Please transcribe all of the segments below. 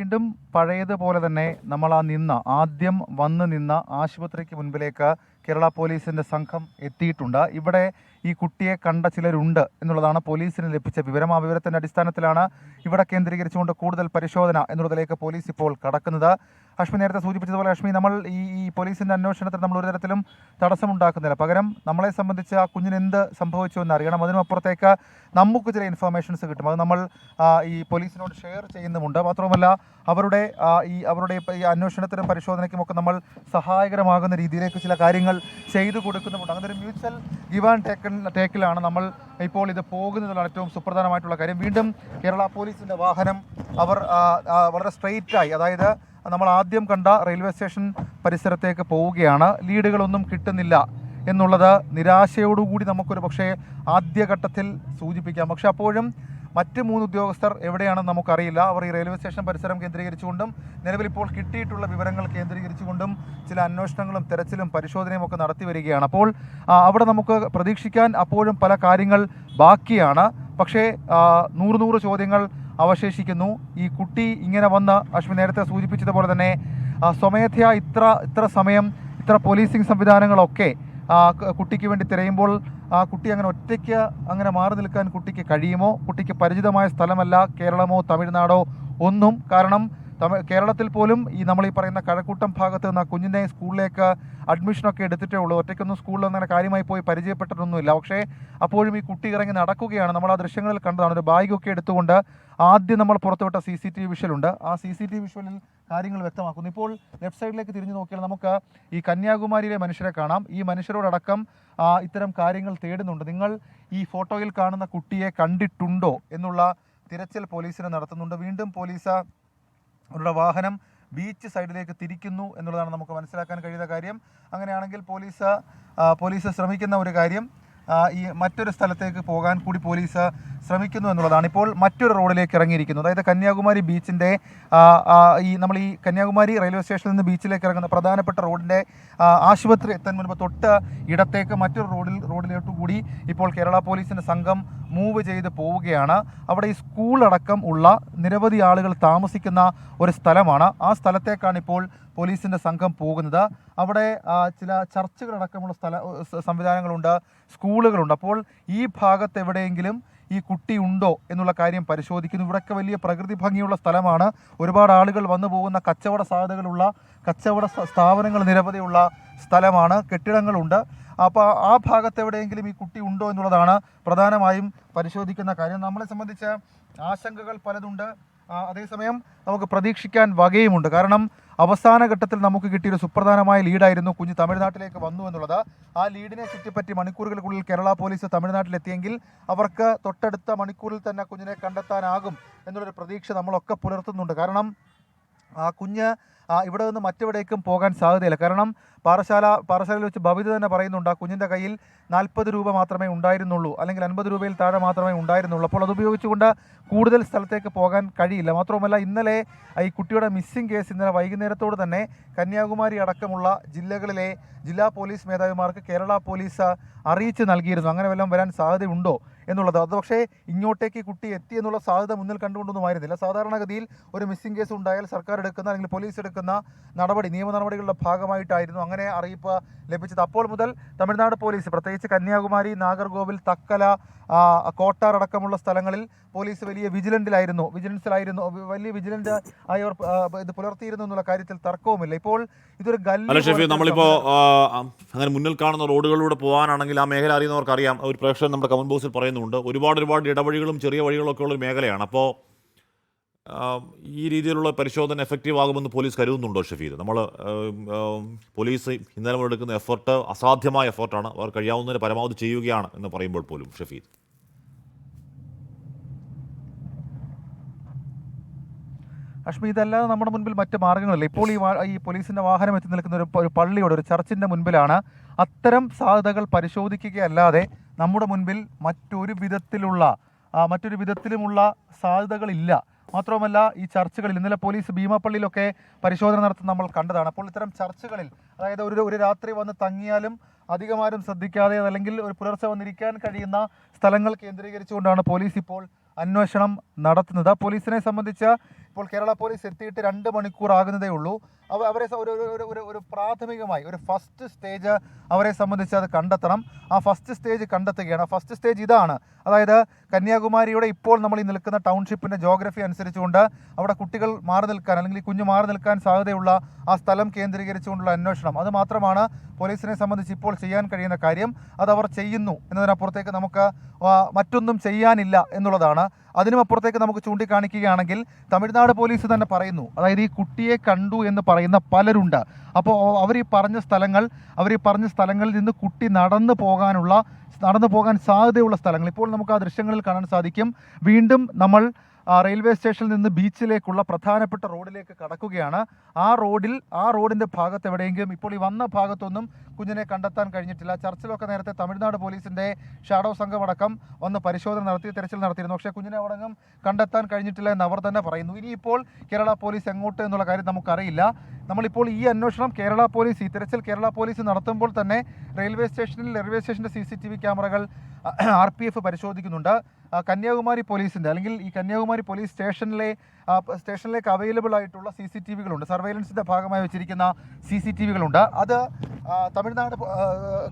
വീണ്ടും പഴയതുപോലെ തന്നെ നമ്മൾ ആ നിന്ന ആദ്യം വന്ന് നിന്ന ആശുപത്രിക്ക് മുൻപിലേക്ക് കേരള പോലീസിന്റെ സംഘം എത്തിയിട്ടുണ്ട്. ഇവിടെ ഈ കുട്ടിയെ കണ്ട ചിലരുണ്ട് എന്നുള്ളതാണ് പോലീസിന് ലഭിച്ച വിവരം. ആ വിവരത്തിന്റെ അടിസ്ഥാനത്തിലാണ് ഇവിടെ കേന്ദ്രീകരിച്ചുകൊണ്ട് കൂടുതൽ പരിശോധന എന്നുള്ളതിലേക്ക് പോലീസ് ഇപ്പോൾ കടക്കുന്നത്. അഷ്മി നേരത്തെ സൂചിപ്പിച്ചതുപോലെ അശ്മി നമ്മൾ ഈ ഈ പോലീസിന്റെ അന്വേഷണത്തിൽ നമ്മൾ ഒരു തരത്തിലും തടസ്സമുണ്ടാക്കുന്നില്ല. പകരം നമ്മളെ സംബന്ധിച്ച് ആ കുഞ്ഞിന് എന്ത് സംഭവിച്ചു എന്ന് അറിയണം. അതിനുമപ്പുറത്തേക്ക് നമുക്ക് ചില ഇൻഫർമേഷൻസ് കിട്ടും. അത് നമ്മൾ ഈ പോലീസിനോട് ഷെയർ ചെയ്യുന്നുമുണ്ട്. മാത്രവുമല്ല അവരുടെ ഈ അവരുടെ ഈ അന്വേഷണത്തിനും പരിശോധനയ്ക്കും ഒക്കെ നമ്മൾ സഹായകരമാകുന്ന രീതിയിലേക്ക് ചില കാര്യങ്ങൾ ചെയ്തു കൊടുക്കുന്നുമുണ്ട്. അങ്ങനെ ഒരു മ്യൂച്വൽ ഗിവ് ആൻഡ് ടേക്കൺ ടേക്കിലാണ് നമ്മൾ ഇപ്പോൾ ഇത് പോകുന്നതിലാണ് ഏറ്റവും സുപ്രധാനമായിട്ടുള്ള കാര്യം. വീണ്ടും കേരള പോലീസിന്റെ വാഹനം അവർ വളരെ സ്ട്രെയിറ്റായി അതായത് നമ്മൾ ആദ്യം കണ്ട റെയിൽവേ സ്റ്റേഷൻ പരിസരത്തേക്ക് പോവുകയാണ്. ലീഡുകളൊന്നും കിട്ടുന്നില്ല എന്നുള്ളത് നിരാശയോടുകൂടി നമുക്കൊരു പക്ഷേ ആദ്യഘട്ടത്തിൽ സൂചിപ്പിക്കാം. പക്ഷെ അപ്പോഴും മറ്റ് മൂന്ന് ഉദ്യോഗസ്ഥർ എവിടെയാണെന്ന് നമുക്കറിയില്ല. അവർ ഈ റെയിൽവേ സ്റ്റേഷൻ പരിസരം കേന്ദ്രീകരിച്ചുകൊണ്ടും നിലവിൽ ഇപ്പോൾ കിട്ടിയിട്ടുള്ള വിവരങ്ങൾ കേന്ദ്രീകരിച്ചുകൊണ്ടും ചില അന്വേഷണങ്ങളും തെരച്ചിലും പരിശോധനയും ഒക്കെ നടത്തി വരികയാണ്. അപ്പോൾ അവിടെ നമുക്ക് പ്രതീക്ഷിക്കാൻ അപ്പോഴും പല കാര്യങ്ങൾ ബാക്കിയാണ്. പക്ഷേ നൂറ് നൂറ് ചോദ്യങ്ങൾ അവശേഷിക്കുന്നു. ഈ കുട്ടി ഇങ്ങനെ വന്ന് അശ്വിൻ നേരത്തെ സൂചിപ്പിച്ചതുപോലെ തന്നെ സ്വമേധയാ ഇത്ര ഇത്ര സമയം ഇത്ര പോലീസിംഗ് സംവിധാനങ്ങളൊക്കെ കുട്ടിക്ക് വേണ്ടി തിരയുമ്പോൾ ആ കുട്ടി അങ്ങനെ ഒറ്റയ്ക്ക് അങ്ങനെ മാറി നിൽക്കാൻ കുട്ടിക്ക് കഴിയുമോ? കുട്ടിക്ക് പരിചിതമായ സ്ഥലമല്ല കേരളമോ തമിഴ്നാടോ ഒന്നും. കാരണം തമിഴ് കേരളത്തിൽ പോലും ഈ നമ്മൾ ഈ പറയുന്ന കഴക്കൂട്ടം ഭാഗത്ത് നിന്ന് കുഞ്ഞിനെ സ്കൂളിലേക്ക് അഡ്മിഷനൊക്കെ എടുത്തിട്ടേ ഉള്ളൂ. ഒറ്റയ്ക്കൊന്നും സ്കൂളിൽ അങ്ങനെ കാര്യമായി പോയി പരിചയപ്പെട്ടിട്ടൊന്നുമില്ല. പക്ഷേ അപ്പോഴും ഈ കുട്ടി ഇറങ്ങി നടക്കുകയാണ്. നമ്മൾ ആ ദൃശ്യങ്ങളിൽ കണ്ടതാണ്. ഒരു ബാഗൊക്കെ എടുത്തുകൊണ്ട് ആദ്യം നമ്മൾ പുറത്തുവിട്ട സി സി ടി വി വിഷ്വലുണ്ട് ആ സി സി ടി വി വിഷ്വലിൽ കാര്യങ്ങൾ വ്യക്തമാക്കുന്നു. ഇപ്പോൾ ലെഫ്റ്റ് സൈഡിലേക്ക് തിരിഞ്ഞു നോക്കിയാൽ നമുക്ക് ഈ കന്യാകുമാരിയിലെ മനുഷ്യരെ കാണാം. ഈ മനുഷ്യരോടക്കം ഇത്തരം കാര്യങ്ങൾ തേടുന്നുണ്ട്. നിങ്ങൾ ഈ ഫോട്ടോയിൽ കാണുന്ന കുട്ടിയെ കണ്ടിട്ടുണ്ടോ എന്നുള്ള തിരച്ചിൽ പോലീസിന് നടത്തുന്നുണ്ട്. വീണ്ടും പോലീസ് അവരുടെ വാഹനം ബീച്ച് സൈഡിലേക്ക് തിരിക്കുന്നു എന്നുള്ളതാണ് നമുക്ക് മനസ്സിലാക്കാൻ കഴിയുന്ന കാര്യം. അങ്ങനെയാണെങ്കിൽ പോലീസ് പോലീസ് ശ്രമിക്കുന്ന ഒരു കാര്യം. ഈ മറ്റൊരു സ്ഥലത്തേക്ക് പോകാൻ കൂടി പോലീസ് ശ്രമിക്കുന്നു എന്നുള്ളതാണ്. ഇപ്പോൾ മറ്റൊരു റോഡിലേക്ക് ഇറങ്ങിയിരിക്കുന്നു. അതായത് കന്യാകുമാരി ബീച്ചിന്റെ ഈ നമ്മൾ ഈ കന്യാകുമാരി റെയിൽവേ സ്റ്റേഷനിൽ നിന്ന് ബീച്ചിലേക്ക് ഇറങ്ങുന്ന പ്രധാനപ്പെട്ട റോഡിന്റെ ആശുപത്രി എത്താൻ മുൻപ് തൊട്ട് ഇടത്തേക്ക് മറ്റൊരു റോഡിൽ റോഡിലോട്ട് കൂടി ഇപ്പോൾ കേരള പോലീസിന്റെ സംഘം മൂവ് ചെയ്ത് പോവുകയാണ്. അവിടെ ഈ സ്കൂൾ അടക്കം ഉള്ള നിരവധി ആളുകൾ താമസിക്കുന്ന ഒരു സ്ഥലമാണ്. ആ സ്ഥലത്തേക്കാണ് ഇപ്പോൾ പോലീസിന്റെ സംഘം പോകുന്നത്. അവിടെ ചില ചർച്ചുകളടക്കമുള്ള സ്ഥല സംവിധാനങ്ങളുണ്ട് സ്കൂളുകളുണ്ട്. അപ്പോൾ ഈ ഭാഗത്ത് എവിടെയെങ്കിലും ഈ കുട്ടി ഉണ്ടോ എന്നുള്ള കാര്യം പരിശോധിക്കുന്നു. ഇവിടെയൊക്കെ വലിയ പ്രകൃതി ഭംഗിയുള്ള സ്ഥലമാണ്. ഒരുപാട് ആളുകൾ വന്നു പോകുന്ന കച്ചവട സാധ്യതകളുള്ള കച്ചവട സ്ഥാപനങ്ങൾ നിരവധിയുള്ള സ്ഥലമാണ് കെട്ടിടങ്ങളുണ്ട്. അപ്പോൾ ആ ഭാഗത്ത് എവിടെയെങ്കിലും ഈ കുട്ടി ഉണ്ടോ എന്നുള്ളതാണ് പ്രധാനമായും പരിശോധിക്കുന്ന കാര്യം. നമ്മളെ സംബന്ധിച്ച് ആശങ്കകൾ പലതുണ്ട്. അതേസമയം നമുക്ക് പ്രതീക്ഷിക്കാൻ വകയുമുണ്ട്. കാരണം അവസാന ഘട്ടത്തിൽ നമുക്ക് കിട്ടിയ ഒരു സുപ്രധാനമായ ലീഡായിരുന്നു കുഞ്ഞ് തമിഴ്നാട്ടിലേക്ക് വന്നു എന്നുള്ളത്. ആ ലീഡിനെ ചുറ്റിപ്പറ്റി മണിക്കൂറുകൾക്കുള്ളിൽ കേരള പോലീസ് തമിഴ്നാട്ടിലെത്തിയെങ്കിൽ അവർക്ക് തൊട്ടടുത്ത മണിക്കൂറിൽ തന്നെ കുഞ്ഞിനെ കണ്ടെത്താനാകും എന്നുള്ളൊരു പ്രതീക്ഷ നമ്മളൊക്കെ പുലർത്തുന്നുണ്ട്. കാരണം ആ കുഞ്ഞ് ഇവിടെ നിന്ന് മറ്റെവിടേക്കും പോകാൻ സാധ്യതയില്ല. കാരണം പാറശാല പാറശാലയിൽ വെച്ച് ഭവിത തന്നെ പറയുന്നുണ്ട് കുഞ്ഞിന്റെ കയ്യിൽ നാൽപ്പത് രൂപ മാത്രമേ ഉണ്ടായിരുന്നുള്ളൂ. അല്ലെങ്കിൽ അൻപത് രൂപയിൽ താഴെ മാത്രമേ ഉണ്ടായിരുന്നുള്ളൂ. അപ്പോൾ അത് ഉപയോഗിച്ചുകൊണ്ട് കൂടുതൽ സ്ഥലത്തേക്ക് പോകാൻ കഴിയില്ല. മാത്രവുമല്ല ഇന്നലെ ഈ കുട്ടിയുടെ മിസ്സിംഗ് കേസ് ഇന്നലെ വൈകുന്നേരത്തോട് തന്നെ കന്യാകുമാരി അടക്കമുള്ള ജില്ലകളിലെ ജില്ലാ പോലീസ് മേധാവിമാർക്ക് കേരള പോലീസ് അറിയിച്ച് നൽകിയിരുന്നു. അങ്ങനെ വല്ലതും വരാൻ സാധ്യതയുണ്ടോ എന്നുള്ളത്. അത് പക്ഷേ ഇങ്ങോട്ടേക്ക് കുട്ടി എത്തി എന്നുള്ള സാധ്യത മുന്നിൽ കണ്ടുകൊണ്ടൊന്നും ആയിരുന്നില്ല. സാധാരണഗതിയിൽ ഒരു മിസ്സിംഗ് കേസ് ഉണ്ടായാൽ സർക്കാർ എടുക്കുന്ന അല്ലെങ്കിൽ പോലീസ് എടുക്കുന്ന നടപടി നിയമ നടപടികളുടെ ഭാഗമായിട്ടായിരുന്നു അങ്ങനെ അറിയിപ്പ് ലഭിച്ചത്. അപ്പോൾ മുതൽ തമിഴ്നാട് പോലീസ് പ്രത്യേകിച്ച് കന്യാകുമാരി നാഗർകോവിൽ തക്കല കോട്ടാർ അടക്കമുള്ള സ്ഥലങ്ങളിൽ പോലീസ് വലിയ വിജിലന്റിലായിരുന്നു വിജിലൻസിലായിരുന്നു വലിയ വിജിലന്റ് ആയി അവർ ആ, ഇത് പുലർത്തിയിരുന്നു എന്നുള്ള കാര്യത്തിൽ തർക്കവുമില്ല. ഇപ്പോൾ ഇതൊരു ഗല്ലി അല്ല ഷെഫി നമ്മളിപ്പോ അങ്ങനെ മുന്നിൽ കാണുന്ന റോഡുകളിലൂടെ പോകാനാണെങ്കിൽ ആ മേഖല അറിയുന്നവർക്കറിയാം. ഒരു പ്രേക്ഷകൻ നമ്മുടെ കമന്റ് ബോക്സിൽ പറയുന്നുണ്ട് ഒരുപാട് ഒരുപാട് ഇടവഴികളും ചെറിയ വഴികളൊക്കെ ഉള്ള ഒരു മേഖലയാണ്. അപ്പോൾ ഈ രീതിയിലുള്ള പരിശോധന എഫക്റ്റീവ് ആകുമെന്ന് പോലീസ് കരുതുന്നുണ്ടോ ഷഫീദ്? നമ്മൾ പോലീസ് ഇന്നലെ എടുക്കുന്ന എഫർട്ട് അസാധ്യമായ എഫർട്ടാണ്. അവർ കഴിയാവുന്നതിന് പരമാവധി ചെയ്യുകയാണ് എന്ന് പറയുമ്പോൾ പോലും ഷഫീദ്. അഷ്മി ഇതല്ലാതെ നമ്മുടെ മുൻപിൽ മറ്റ് മാർഗങ്ങളില്ല. ഇപ്പോൾ ഈ ഈ പോലീസിന്റെ വാഹനം എത്തി നിൽക്കുന്ന ഒരു ഒരു പള്ളിയുടെ ഒരു ചർച്ചിന്റെ മുൻപിലാണ് അത്തരം സാധ്യതകൾ പരിശോധിക്കുകയല്ലാതെ നമ്മുടെ മുൻപിൽ മറ്റൊരു വിധത്തിലുള്ള മറ്റൊരു വിധത്തിലുമുള്ള സാധ്യതകളില്ല. മാത്രവുമല്ല ഈ ചർച്ചുകളിൽ ഇന്നലെ പോലീസ് ഭീമാപ്പള്ളിയിലൊക്കെ പരിശോധന നടത്തുന്ന നമ്മൾ കണ്ടതാണ്. അപ്പോൾ ഇത്തരം ചർച്ചുകളിൽ അതായത് ഒരു ഒരു രാത്രി വന്ന് തങ്ങിയാലും അധികമാരും ശ്രദ്ധിക്കാതെ അല്ലെങ്കിൽ ഒരു പുലർച്ചെ വന്നിരിക്കാൻ കഴിയുന്ന സ്ഥലങ്ങൾ കേന്ദ്രീകരിച്ചുകൊണ്ടാണ് പോലീസ് ഇപ്പോൾ അന്വേഷണം നടത്തുന്നത്. പോലീസിനെ സംബന്ധിച്ച് ഇപ്പോൾ കേരള പോലീസ് എത്തിയിട്ട് രണ്ട് മണിക്കൂർ ആകുന്നതേ ഉള്ളൂ. അവ അവരെ ഒരു ഒരു- പ്രാഥമികമായി ഒരു ഫസ്റ്റ് സ്റ്റേജ് അവരെ സംബന്ധിച്ച് അത് കണ്ടെത്തണം. ആ ഫസ്റ്റ് സ്റ്റേജ് കണ്ടെത്തുകയാണ്. ഫസ്റ്റ് സ്റ്റേജ് ഇതാണ്. അതായത് കന്യാകുമാരിയുടെ ഇപ്പോൾ നമ്മൾ ഈ നിൽക്കുന്ന ടൗൺഷിപ്പിന്റെ ജോഗ്രഫി അനുസരിച്ചുകൊണ്ട് അവിടെ കുട്ടികൾ മാറി നിൽക്കാൻ അല്ലെങ്കിൽ കുഞ്ഞ് മാറി നിൽക്കാൻ സാധ്യതയുള്ള ആ സ്ഥലം കേന്ദ്രീകരിച്ചുകൊണ്ടുള്ള അന്വേഷണം. അത് മാത്രമാണ് പോലീസിനെ സംബന്ധിച്ച് ഇപ്പോൾ ചെയ്യാൻ കഴിയുന്ന കാര്യം. അത് അവർ ചെയ്യുന്നു എന്നതിനപ്പുറത്തേക്ക് നമുക്ക് മറ്റൊന്നും ചെയ്യാനില്ല എന്നുള്ളതാണ്. അതിനും അപ്പുറത്തേക്ക് നമുക്ക് ചൂണ്ടിക്കാണിക്കുകയാണെങ്കിൽ തമിഴ്നാട് പോലീസ് തന്നെ പറയുന്നു. അതായത് ഈ കുട്ടിയെ കണ്ടു എന്ന് പറയുന്ന പലരുണ്ട്. അപ്പോൾ അവർ ഈ പറഞ്ഞ സ്ഥലങ്ങൾ അവർ ഈ പറഞ്ഞ സ്ഥലങ്ങളിൽ നിന്ന് കുട്ടി നടന്നു പോകാനുള്ള നടന്നു പോകാൻ സാധ്യതയുള്ള സ്ഥലങ്ങൾ. ഇപ്പോൾ നമുക്ക് ആ ദൃശ്യങ്ങളിൽ കാണാൻ സാധിക്കും. വീണ്ടും നമ്മൾ റെയിൽവേ സ്റ്റേഷനിൽ നിന്ന് ബീച്ചിലേക്കുള്ള പ്രധാനപ്പെട്ട റോഡിലേക്ക് കടക്കുകയാണ്. ആ റോഡിൽ ആ റോഡിന്റെ ഭാഗത്ത് എവിടെയെങ്കിലും ഇപ്പോൾ ഈ വന്ന ഭാഗത്തൊന്നും കുഞ്ഞിനെ കണ്ടെത്താൻ കഴിഞ്ഞിട്ടില്ല. ചർച്ചിലൊക്കെ നേരത്തെ തമിഴ്നാട് പോലീസിന്റെ ഷാഡോ സംഘമടക്കം ഒന്ന് പരിശോധന നടത്തി തെരച്ചിൽ നടത്തിയിരുന്നു. പക്ഷേ കുഞ്ഞിനെ അവിടെങ്ങും കണ്ടെത്താൻ കഴിഞ്ഞിട്ടില്ല എന്ന് അവർ തന്നെ പറയുന്നു. ഇനിയിപ്പോൾ കേരള പോലീസ് എങ്ങോട്ട് എന്നുള്ള കാര്യം നമുക്കറിയില്ല. നമ്മളിപ്പോൾ ഈ അന്വേഷണം കേരള പോലീസ് ഈ തെരച്ചിൽ കേരള പോലീസ് നടത്തുമ്പോൾ തന്നെ റെയിൽവേ സ്റ്റേഷനിൽ റെയിൽവേ സ്റ്റേഷന്റെ സി ക്യാമറകൾ ആർ പരിശോധിക്കുന്നുണ്ട്. കന്യാകുമാരി പോലീസിന്റെ അല്ലെങ്കിൽ ഈ കന്യാകുമാരി പോലീസ് സ്റ്റേഷനിലെ സ്റ്റേഷനിലേക്ക് അവൈലബിൾ ആയിട്ടുള്ള സി സി ടി വികളുണ്ട് സർവൈലൻസിന്റെ ഭാഗമായി വെച്ചിരിക്കുന്ന സി സി ടി വികളുണ്ട് അത് തമിഴ്നാട്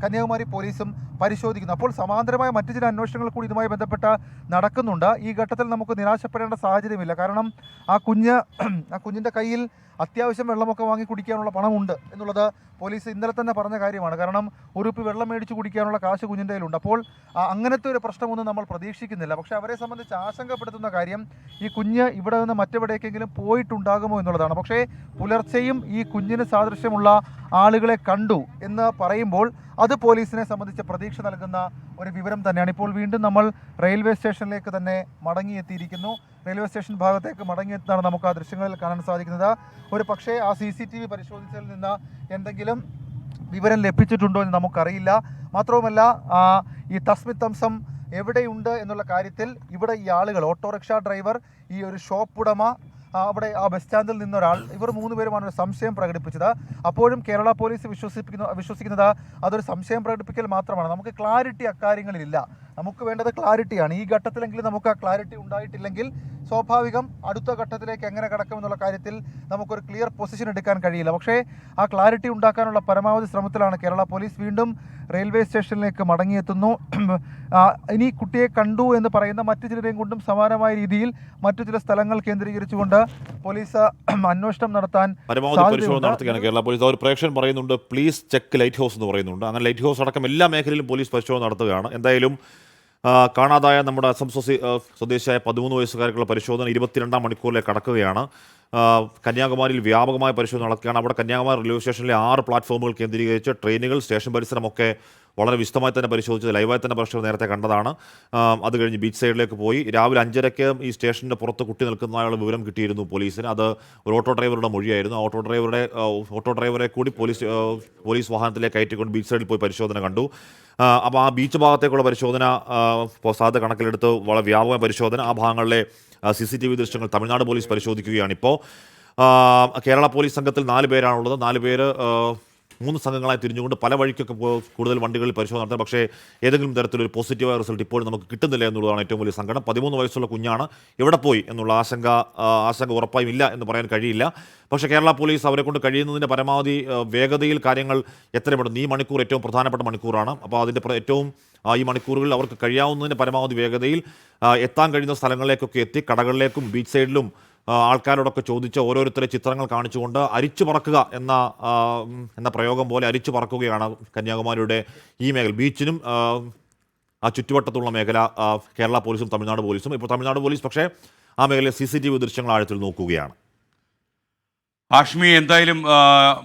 കന്യാകുമാരി പോലീസും പരിശോധിക്കുന്നു. അപ്പോൾ സമാന്തരമായ മറ്റു ചില അന്വേഷണങ്ങൾ കൂടി ഇതുമായി ബന്ധപ്പെട്ട് നടക്കുന്നുണ്ട്. ഈ ഘട്ടത്തിൽ നമുക്ക് നിരാശപ്പെടേണ്ട സാഹചര്യമില്ല. കാരണം ആ കുഞ്ഞ് ആ കുഞ്ഞിന്റെ കയ്യിൽ അത്യാവശ്യം വെള്ളമൊക്കെ വാങ്ങി കുടിക്കാനുള്ള പണമുണ്ട് എന്നുള്ളത് പോലീസ് ഇന്നലെ തന്നെ പറഞ്ഞ കാര്യമാണ്. കാരണം ഉറുപ്പ് വെള്ളം മേടിച്ച് കുടിക്കാനുള്ള കാശ് കുഞ്ഞിന്റെ കയ്യിലുണ്ട്. അപ്പോൾ അങ്ങനത്തെ ഒരു പ്രശ്നമൊന്നും നമ്മൾ പ്രതീക്ഷിക്കുന്നില്ല. പക്ഷേ അവരെ സംബന്ധിച്ച് ആശങ്കപ്പെടുത്തുന്ന കാര്യം ഈ കുഞ്ഞ് ഇവിടെ നിന്ന് മറ്റെവിടേക്കെങ്കിലും പോയിട്ടുണ്ടാകുമോ എന്നുള്ളതാണ്. പക്ഷേ പുലർച്ചെയും ഈ കുഞ്ഞിന് സാദൃശ്യമുള്ള ആളുകളെ കണ്ടു എന്ന് പറയുമ്പോൾ അത് പോലീസിനെ സംബന്ധിച്ച് പ്രതീക്ഷ നൽകുന്ന ഒരു വിവരം തന്നെയാണ്. ഇപ്പോൾ വീണ്ടും നമ്മൾ റെയിൽവേ സ്റ്റേഷനിലേക്ക് തന്നെ മടങ്ങിയെത്തിയിരിക്കുന്നു. റെയിൽവേ സ്റ്റേഷൻ ഭാഗത്തേക്ക് മടങ്ങിയെത്താണ് നമുക്ക് ആ ദൃശ്യങ്ങളിൽ കാണാൻ സാധിക്കുന്നത്. ഒരു പക്ഷേ ആ സി സി ടി വി പരിശോധിച്ചതിൽ നിന്ന് എന്തെങ്കിലും വിവരം ലഭിച്ചിട്ടുണ്ടോ എന്ന് നമുക്കറിയില്ല. മാത്രവുമല്ല ഈ തസ്മിത്തംസം എവിടെയുണ്ട് എന്നുള്ള കാര്യത്തിൽ ഇവിടെ ഈ ആളുകൾ ഓട്ടോറിക്ഷ ഡ്രൈവർ ഈ ഒരു ഷോപ്പ് ഉടമ അവിടെ ആ ബസ് സ്റ്റാൻഡിൽ നിന്നൊരാൾ ഇവർ മൂന്ന് പേരുമാണ് ഒരു സംശയം പ്രകടിപ്പിച്ചത്. അപ്പോഴും കേരള പോലീസ് വിശ്വസിപ്പിക്കുന്ന വിശ്വസിക്കുന്നത് അതൊരു സംശയം പ്രകടിപ്പിക്കൽ മാത്രമാണ്. നമുക്ക് ക്ലാരിറ്റി അക്കാര്യങ്ങളിലില്ല. നമുക്ക് വേണ്ടത് ക്ലാരിറ്റിയാണ്. ഈ ഘട്ടത്തിലെങ്കിലും നമുക്ക് ആ ക്ലാരിറ്റി ഉണ്ടായിട്ടില്ലെങ്കിൽ സ്വാഭാവികം അടുത്ത ഘട്ടത്തിലേക്ക് എങ്ങനെ കടക്കുമെന്നുള്ള കാര്യത്തിൽ നമുക്കൊരു ക്ലിയർ പൊസിഷൻ എടുക്കാൻ കഴിയില്ല. പക്ഷേ ആ ക്ലാരിറ്റി ഉണ്ടാക്കാനുള്ള പരമാവധി ശ്രമത്തിലാണ് കേരള പോലീസ് വീണ്ടും റെയിൽവേ സ്റ്റേഷനിലേക്ക് മടങ്ങിയെത്തുന്നു. ഇനി കുട്ടിയെ കണ്ടു എന്ന് പറയുന്ന മറ്റു ചിലരെയും കൊണ്ടും സമാനമായ രീതിയിൽ മറ്റു ചില സ്ഥലങ്ങൾ കേന്ദ്രീകരിച്ചുകൊണ്ട് പോലീസ് അന്വേഷണം നടത്താൻ പരിശോധന നടത്തുകയാണ് കേരള പോലീസ്. അവർ പ്രേക്ഷകൻ പറയുന്നുണ്ട് പ്ലീസ് ചെക്ക് ലൈറ്റ് ഹൗസ് എന്ന് പറയുന്നുണ്ട്. അങ്ങനെ ലൈറ്റ് ഹൗസ് അടക്കം എല്ലാ മേഖലയിലും പോലീസ് പരിശോധന നടത്തുകയാണ്. എന്തായാലും കാണാതായ നമ്മുടെ അസം സ്വദേശിയായ പതിമൂന്ന് വയസ്സുകാർക്കുള്ള പരിശോധന ഇരുപത്തിരണ്ടാം മണിക്കൂറിലേക്ക് കടക്കുകയാണ്. കന്യാകുമാരിയിൽ വ്യാപകമായ പരിശോധന നടക്കുകയാണ്. അവിടെ കന്യാകുമാരി റെയിൽവേ സ്റ്റേഷനിലെ ആറ് പ്ലാറ്റ്ഫോമുകൾ കേന്ദ്രീകരിച്ച് ട്രെയിനുകൾ സ്റ്റേഷൻ പരിസരമൊക്കെ വളരെ വിശദമായി തന്നെ പരിശോധിച്ചത്. ലൈവായി തന്നെ പ്രശ്നം നേരത്തെ കണ്ടതാണ്. അത് കഴിഞ്ഞ് ബീച്ച് സൈഡിലേക്ക് പോയി. രാവിലെ അഞ്ചരയ്ക്ക് ഈ സ്റ്റേഷന്റെ പുറത്ത് കുട്ടി നിൽക്കുന്നതായുള്ള വിവരം കിട്ടിയിരുന്നു പോലീസിന്. അത് ഒരു ഓട്ടോ ഡ്രൈവറുടെ മൊഴിയായിരുന്നു. ഓട്ടോ ഡ്രൈവറുടെ ഓട്ടോ ഡ്രൈവറെ കൂടി പോലീസ് പോലീസ് വാഹനത്തിലേക്ക് കയറ്റിക്കൊണ്ട് ബീച്ച് സൈഡിൽ പോയി പരിശോധന കണ്ടു. അപ്പോൾ ആ ബീച്ച് ഭാഗത്തേക്കുള്ള പരിശോധന സാധ്യത കണക്കിലെടുത്ത് വളരെ വ്യാപക പരിശോധന. ആ ഭാഗങ്ങളിലെ സി സി ടി വി ദൃശ്യങ്ങൾ തമിഴ്നാട് പോലീസ് പരിശോധിക്കുകയാണിപ്പോൾ കേരള പോലീസ് സംഘത്തിൽ നാല് പേരാണുള്ളത്. നാല് പേര് മൂന്ന് സംഘങ്ങളായി തിരിഞ്ഞുകൊണ്ട് പല വഴിക്കൊക്കെ കൂടുതൽ വണ്ടികളിൽ പരിശോധന നടത്തുന്നത് പക്ഷേ ഏതെങ്കിലും തരത്തിലൊരു പോസിറ്റീവായ റിസൾട്ട് ഇപ്പോഴും നമുക്ക് കിട്ടുന്നില്ല എന്നുള്ളതാണ് ഏറ്റവും വലിയ സങ്കടം. പതിമൂന്ന് വയസ്സുള്ള കുഞ്ഞാണ് എവിടെ പോയി എന്നുള്ള ആശങ്ക ആശങ്ക ഉറപ്പായും ഇല്ല എന്ന് പറയാൻ കഴിയില്ല. പക്ഷേ കേരള പോലീസ് അവരെ കൊണ്ട് കഴിയുന്നതിന്റെ പരമാവധി വേഗതയിൽ കാര്യങ്ങൾ എത്രപ്പെടുന്നു ഈ മണിക്കൂർ ഏറ്റവും പ്രധാനപ്പെട്ട മണിക്കൂറാണ്. അപ്പോൾ അതിന്റെ ഏറ്റവും ഈ മണിക്കൂറുകളിൽ അവർക്ക് കഴിയാവുന്നതിന്റെ പരമാവധി വേഗതയിൽ എത്താൻ കഴിയുന്ന സ്ഥലങ്ങളിലേക്കൊക്കെ എത്തി കടകളിലേക്കും ബീച്ച് സൈഡിലും ആൾക്കാരോടൊക്കെ ചോദിച്ച് ഓരോരുത്തരെ ചിത്രങ്ങൾ കാണിച്ചുകൊണ്ട് അരിച്ചു പറക്കുക എന്ന എന്ന പ്രയോഗം പോലെ അരിച്ചു പറക്കുകയാണ് കന്യാകുമാരിയുടെ ഈ മേഖല. ബീച്ചിനും ആ, ചുറ്റുവട്ടത്തുള്ള മേഖല കേരള പോലീസും തമിഴ്നാട് പോലീസും. ഇപ്പോൾ തമിഴ്നാട് പോലീസ് പക്ഷേ ആ മേഖലയിലെ സി സി ടി വി ദൃശ്യങ്ങൾ ആഴത്തിൽ നോക്കുകയാണ്. ആഷ്മി എന്തായാലും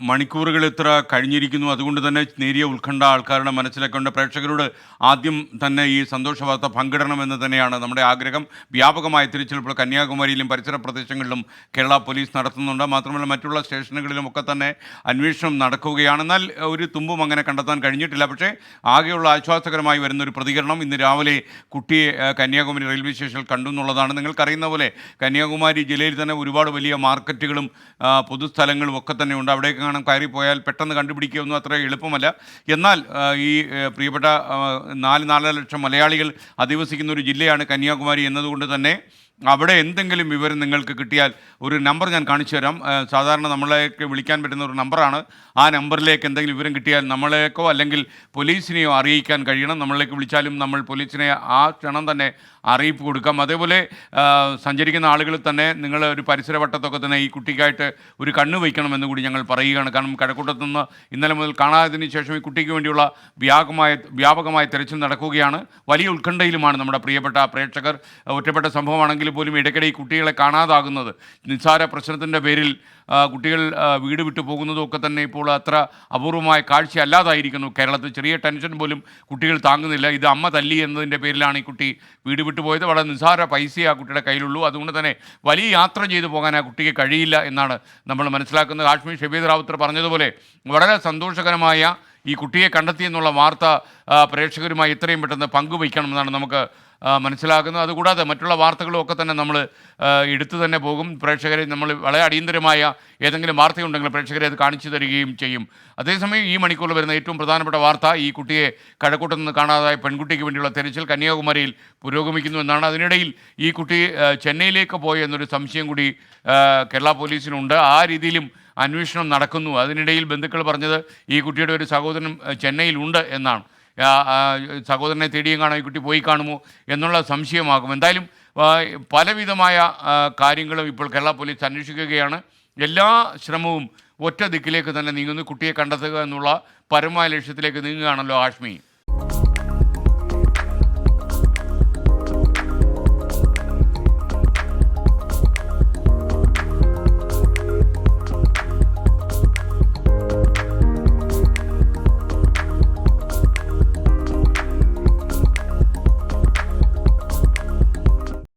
മണിക്കൂറുകൾ ഇത്ര കഴിഞ്ഞിരിക്കുന്നു. അതുകൊണ്ട് തന്നെ നേരിയ ഉത്കണ്ഠ ആൾക്കാരുടെ മനസ്സിലൊക്കെ ഉണ്ട്. പ്രേക്ഷകരോട് ആദ്യം തന്നെ ഈ സന്തോഷ വാർത്ത പങ്കിടണമെന്ന് തന്നെയാണ് നമ്മുടെ ആഗ്രഹം. വ്യാപകമായ തിരിച്ചെടുപ്പ് കന്യാകുമാരിയിലും പരിസര പ്രദേശങ്ങളിലും കേരള പോലീസ് നടത്തുന്നുണ്ട്. മാത്രമല്ല മറ്റുള്ള സ്റ്റേഷനുകളിലും ഒക്കെ തന്നെ അന്വേഷണം നടക്കുകയാണ്. എന്നാൽ ഒരു തുമ്പും അങ്ങനെ കണ്ടെത്താൻ കഴിഞ്ഞിട്ടില്ല. പക്ഷേ ആകെയുള്ള ആശ്വാസകരമായി വരുന്നൊരു പ്രതികരണം ഇന്ന് രാവിലെ കുട്ടിയെ കന്യാകുമാരി റെയിൽവേ സ്റ്റേഷനിൽ കണ്ടു എന്നുള്ളതാണ്. നിങ്ങൾക്കറിയുന്ന പോലെ കന്യാകുമാരി ജില്ലയിൽ തന്നെ ഒരുപാട് വലിയ മാർക്കറ്റുകളും പൊതുസ്ഥലങ്ങളും ഒക്കെ തന്നെ ഉണ്ട്. അവിടേക്ക് കാണാൻ കയറി പോയാൽ പെട്ടെന്ന് കണ്ടുപിടിക്കുകയൊന്നും അത്ര എളുപ്പമല്ല. എന്നാൽ ഈ പ്രിയപ്പെട്ട നാല് നാലര ലക്ഷം മലയാളികൾ അധിവസിക്കുന്ന ഒരു ജില്ലയാണ് കന്യാകുമാരി എന്നതുകൊണ്ട് തന്നെ അവിടെ എന്തെങ്കിലും വിവരം നിങ്ങൾക്ക് കിട്ടിയാൽ ഒരു നമ്പർ ഞാൻ കാണിച്ചു തരാം. സാധാരണ നമ്മളെയൊക്കെ വിളിക്കാൻ പറ്റുന്ന ഒരു നമ്പറാണ്. ആ നമ്പറിലേക്ക് എന്തെങ്കിലും വിവരം കിട്ടിയാൽ നമ്മളേക്കോ അല്ലെങ്കിൽ പോലീസിനെയോ അറിയിക്കാൻ കഴിയണം. നമ്മളിലേക്ക് വിളിച്ചാലും നമ്മൾ പോലീസിനെ ആ ക്ഷണം തന്നെ അറിയിപ്പ് കൊടുക്കാം. അതേപോലെ സഞ്ചരിക്കുന്ന ആളുകൾ തന്നെ നിങ്ങൾ ഒരു പരിസരവട്ടത്തൊക്കെ തന്നെ ഈ കുട്ടിക്കായിട്ട് ഒരു കണ്ണ് വയ്ക്കണമെന്ന് കൂടി ഞങ്ങൾ പറയുകയാണ്. കാരണം കഴക്കൂട്ടത്തു നിന്ന് ഇന്നലെ മുതൽ കാണാതിന് ശേഷം ഈ കുട്ടിക്ക് വേണ്ടിയുള്ള വ്യാപകമായ വ്യാപകമായ തെരച്ചിൽ നടക്കുകയാണ്. വലിയ ഉത്കണ്ഠയിലുമാണ് നമ്മുടെ പ്രിയപ്പെട്ട പ്രേക്ഷകർ. ഒറ്റപ്പെട്ട സംഭവമാണെങ്കിൽ പോലും ഇടയ്ക്കിടെ ഈ കുട്ടികളെ കാണാതാകുന്നത്. നിസ്സാര പ്രശ്നത്തിന്റെ പേരിൽ കുട്ടികൾ വീട് വിട്ടു പോകുന്നതും ഒക്കെ തന്നെ ഇപ്പോൾ അത്ര അപൂർവമായ കാഴ്ച അല്ലാതായിരിക്കുന്നു കേരളത്തിൽ ചെറിയ ടെൻഷൻ പോലും കുട്ടികൾ താങ്ങുന്നില്ല. ഇത് അമ്മ തല്ലി എന്നതിന്റെ പേരിലാണ് ഈ കുട്ടി വീട് വിട്ടു പോയത്. വളരെ നിസ്സാര പൈസയെ ആ കുട്ടിയുടെ കയ്യിലുള്ളൂ. അതുകൊണ്ട് തന്നെ വലിയ യാത്ര ചെയ്തു പോകാൻ ആ കുട്ടിക്ക് കഴിയില്ല എന്നാണ് നമ്മൾ മനസ്സിലാക്കുന്നത്. കാശ്മീർ ഷബീദ് റാവുത്തർ പറഞ്ഞതുപോലെ വളരെ സന്തോഷകരമായ ഈ കുട്ടിയെ കണ്ടെത്തി എന്നുള്ള വാർത്ത പ്രേക്ഷകരുമായി എത്രയും പെട്ടെന്ന് പങ്കുവയ്ക്കണമെന്നാണ് നമുക്ക് മനസ്സിലാക്കുന്നത് അതുകൂടാതെ മറ്റുള്ള വാർത്തകളും ഒക്കെ തന്നെ നമ്മൾ എടുത്തു തന്നെ പോകും. പ്രേക്ഷകരെ നമ്മൾ വളരെ അടിയന്തരമായ ഏതെങ്കിലും വാർത്തയുണ്ടെങ്കിൽ പ്രേക്ഷകരെ അത് കാണിച്ചു തരികയും ചെയ്യും. അതേസമയം ഈ മണിക്കൂറിൽ വരുന്ന ഏറ്റവും പ്രധാനപ്പെട്ട വാർത്ത ഈ കുട്ടിയെ കഴക്കൂട്ടത്ത് നിന്ന് കാണാതായ പെൺകുട്ടിക്ക് വേണ്ടിയുള്ള തെരച്ചിൽ കന്യാകുമാരിയിൽ പുരോഗമിക്കുന്നു എന്നാണ്. അതിനിടയിൽ ഈ കുട്ടി ചെന്നൈയിലേക്ക് പോയെന്നൊരു സംശയം കൂടി കേരള പോലീസിനുണ്ട്. ആ രീതിയിലും അന്വേഷണം നടക്കുന്നു. അതിനിടയിൽ ബന്ധുക്കൾ പറഞ്ഞത് ഈ കുട്ടിയുടെ ഒരു സഹോദരൻ ചെന്നൈയിലുണ്ട് എന്നാണ്. സഹോദരനെ തേടിയും കാണാം ഈ കുട്ടി പോയി കാണുമോ എന്നുള്ള സംശയമാകും. എന്തായാലും പലവിധമായ കാര്യങ്ങളും ഇപ്പോൾ കേരള പോലീസ് അന്വേഷിക്കുകയാണ്. എല്ലാ ശ്രമവും ഒറ്റ ദിക്കിലേക്ക് തന്നെ നീങ്ങുന്നു. കുട്ടിയെ കണ്ടെത്തുക എന്നുള്ള പരമായ ലക്ഷ്യത്തിലേക്ക് നീങ്ങുകയാണല്ലോ ആഷ്മി.